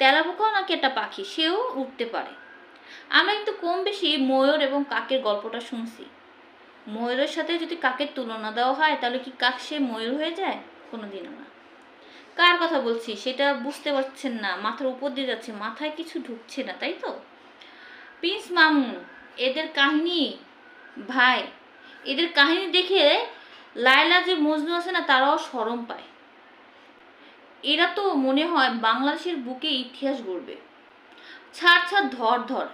তেলাপোকাও নাকি একটা পাখি, সেও উঠতে পারে। আমরা কিন্তু কম বেশি ময়ূর এবং কাকের গল্পটা শুনছি। ময়ূরের সাথে যদি কাকের তুলনা দেওয়া হয়, তাহলে কি কাক সে ময়ূর হয়ে যায়? কোনো দিনও না। কার কথা বলছি? সেটা বুঝতে পারছেন না। মাথার উপর দিয়ে যাচ্ছে, মাথায় কিছু ঢুকছে না, তাই তো? প্রিন্স মামু এদের কাহিনী, ভাই, এদের কাহিনী দেখে লায়লা যে মজনু আছে না, তারাও সরম পায়। এরা তো মনে হয় বাংলাদেশের বুকে ইতিহাস গড়বে। ছাড় ছাড় ধর ধর।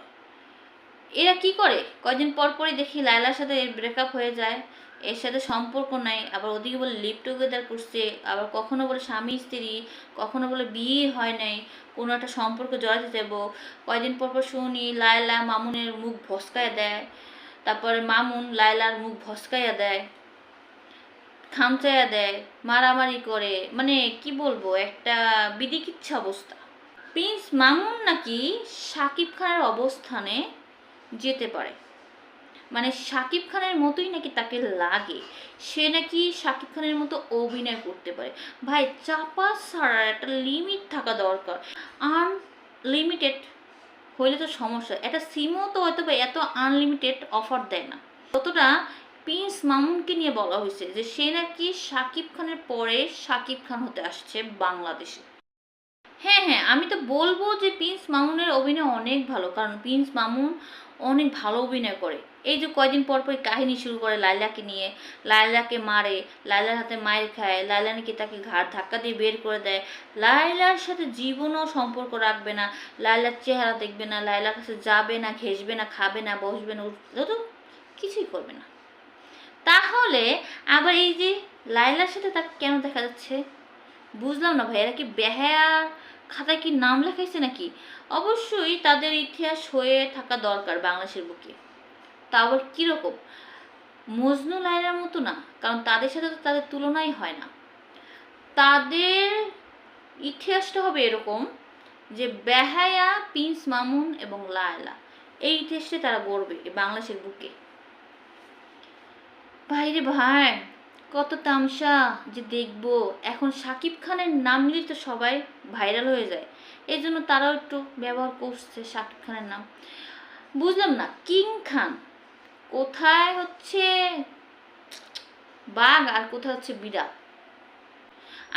এরা কি করে? কয়দিন পর পরই দেখি লায়লার সাথে এর ব্রেকআপ হয়ে যায়। এর সাথে সম্পর্ক নাই, আবার ওদিকে বলে লিভ টুগেদার করছে, আবার কখনো বলে স্বামী, স্ত্রী, কখনো বলে বিয়ে হয় নাই, কোনো একটা সম্পর্ক জড়াতে যাব। কয়দিন পর পর শুনি লায়লা মামুনের মুখ ভসকায় দেয়, তারপরে মামুন লায়লার মুখ ভসকাইয়া দেয়। খামচাইয়া দেয়, মারামারি করে মানে কি বলব, একটা বিদিকিচ্ছা অবস্থা। প্রিন্স মামুন নাকি সাকিব খানের অবস্থানে যেতে পারে। মানে সাকিব খানের মতোই নাকি তাকে লাগে, সে নাকি সাকিব খানের মতো অভিনয় করতে পারে। ভাই, চাপা ছাড়ার একটা লিমিট থাকা দরকার। আনলিমিটেড হইলে তো সমস্যা, একটা সিমও তো হয়তো এত আনলিমিটেড অফার দেয় না। ততটা প্রিন্স মামুনকে নিয়ে বলা হয়েছে যে সে নাকি সাকিব খানের পরে সাকিব খান হতে আসছে বাংলাদেশে। হ্যাঁ হ্যাঁ আমি তো বলব যে প্রিন্স মামুনের অভিনয় অনেক ভালো, কারণ প্রিন্স মামুন অনেক ভালো অভিনয় করে। এই যে কয়দিন পর পর কাহিনী শুরু করে লাইলাকে নিয়ে লাইলাকে মারে লাইলার হাতে মায়ের খায় লাইলা নাকি তাকে ঘাড় ধাক্কা দিয়ে বের করে দেয়। লাইলার সাথে জীবনও সম্পর্ক রাখবে না লাইলার চেহারা দেখবে না লাইলার কাছে যাবে না ঘেসবে না, খাবে না, বসবে না উঠবে তো কিছুই করবে না। তাহলে আবার এই যে লাইলার সাথে তাকে কেন দেখা যাচ্ছে? বুঝলাম না ভাই, এরা কি বেহায়া খাতায় কি নাম লেখাইছে নাকি? অবশ্যই তাদের ইতিহাস হয়ে থাকা দরকার বাংলাদেশের বুকে। তা আবার কীরকম? মজনু লাইলার মতো না, কারণ তাদের সাথে তো তাদের তুলনাই হয় না। তাদের ইতিহাসটা হবে এরকম যে বেহায়া প্রিন্স মামুন এবং লায়লা, এই ইতিহাসটা তারা গড়বে বাংলাদেশের বুকে। ভাইরে ভাই, কত তামসা যে দেখব। এখন সাকিব খানের নাম নিলেই তো সবাই ভাইরাল হয়ে যায়। এই জন্য তারাও একটু ব্যবহার করছে সাকিব খানের নাম। বুঝলাম না, কিং খান কোথায় হচ্ছে? বাঘ আর কোথায় হচ্ছে বিড়াল?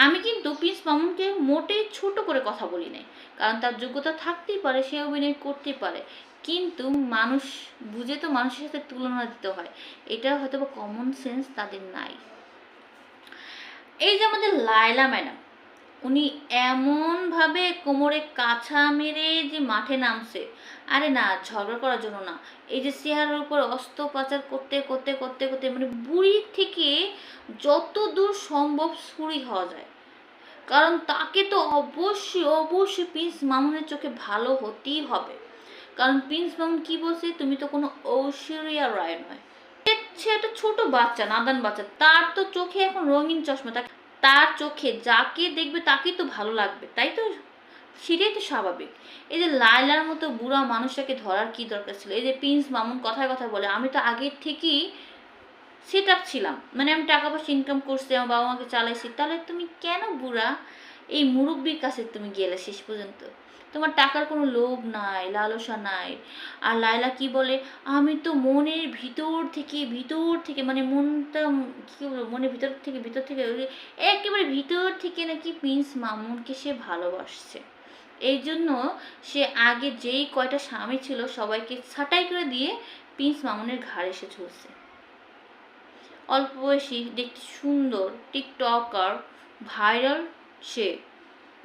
আমি কিন্তু প্রিন্স মামুনকে মোটেই ছোট করে কথা বলি নাই। কারণ তার যোগ্যতা থাকতেই পারে, সে অভিনয় করতে পারে। কিন্তু মানুষ, বুঝে তো মানুষের সাথে তুলনা দিতে হয়। এটা হয়তো বা কমন সেন্স তাদের নাই। এই যে আমাদের লায়লা ম্যাডাম উনি এমনভাবে কোমরে কাছা মেরে যে মাঠে নামছে। আরে না, ঝগড়া করার জন্য না। এই যে চেহারার উপর অস্ত্রোপচার করতে করতে করতে করতে মানে বুড়ির থেকে যত দূর সম্ভব ছুরি হওয়া যায়। কারণ তাকে তো অবশ্যই অবশ্যই প্রিন্স মামুনের চোখে ভালো হতেই হবে। কারণ প্রিন্স মামুন কি বলছে, তুমি তো কোনো ঐশ্বরিয়া রায় নয়। সে একটা ছোট বাচ্চা, নাদান বাচ্চা। তার তো চোখে এখন রঙিন চশমা। তা- তার চোখে যাকে দেখবে তাকেই তো ভালো লাগবে, তাই তো? সেটাই তো স্বাভাবিক। এই যে লাইলার মতো বুড়া মানুষটাকে ধরার কি দরকার ছিল? এই যে প্রিন্স মামুন কথায় কথা বলে, আমি তো আগের থেকেই সেট আপ ছিলাম। মানে আমি টাকা পয়সা ইনকাম করছি, আমার বাবা মাকে চালাইছি। তাহলে তুমি কেন বুড়া? এই মুরব্বীর কাছে তুমি গেলে শেষ পর্যন্ত? তোমার টাকার কোনো লোভ নাই, লালসা নাই। আর লায়লা কি বলে? আমি তো মনের ভিতর থেকে ভিতর থেকে মানে মনটা কি বলব, মনের ভিতর থেকে ভিতর থেকে একেবারে ভিতর থেকে নাকি প্রিন্স মামুনকে সে ভালোবাসছে। এই জন্য সে আগে যেই কয়টা স্বামী ছিল সবাইকে ছাঁটাই করে দিয়ে প্রিন্স মামুনের ঘাড়ে এসে ঝুলছে। অল্প বয়সী দেখতে সুন্দর, টিকটকার, ভাইরাল সে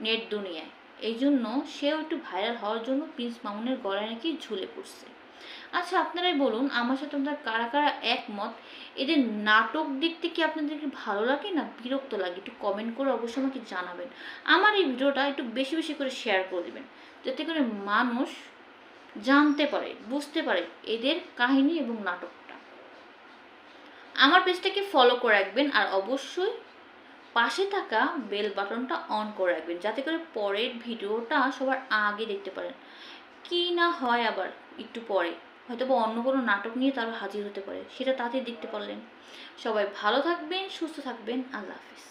নেট দুনিয়ায়। এই জন্য সেও একটু ভাইরাল হওয়ার জন্য প্রিন্স মামুনের গলায় নাকি ঝুলে পড়ছে। আচ্ছা আপনারাই বলুন, আমার সাথে আপনার কারা কারা একমত? এদের নাটক দেখতে কি আপনাদেরকে ভালো লাগে না বিরক্ত লাগে? একটু কমেন্ট করে অবশ্যই আমাকে জানাবেন। আমার এই ভিডিওটা একটু বেশি বেশি করে শেয়ার করে দেবেন, যাতে করে মানুষ জানতে পারে, বুঝতে পারে এদের কাহিনী এবং নাটকটা। আমার পেজটাকে ফলো করে রাখবেন আর অবশ্যই পাশে থাকা বেল বাটনটা অন করে রাখবেন, যাতে করে পরের ভিডিওটা সবার আগে দেখতে পারেন। কি না হয় আবার একটু পরে হয়তো বা অন্য কোনো নাটক নিয়ে তারা হাজির হতে পারে, সেটা তাতে দেখতে পারলেন। সবাই ভালো থাকবেন, সুস্থ থাকবেন, আল্লাহ হাফিজ।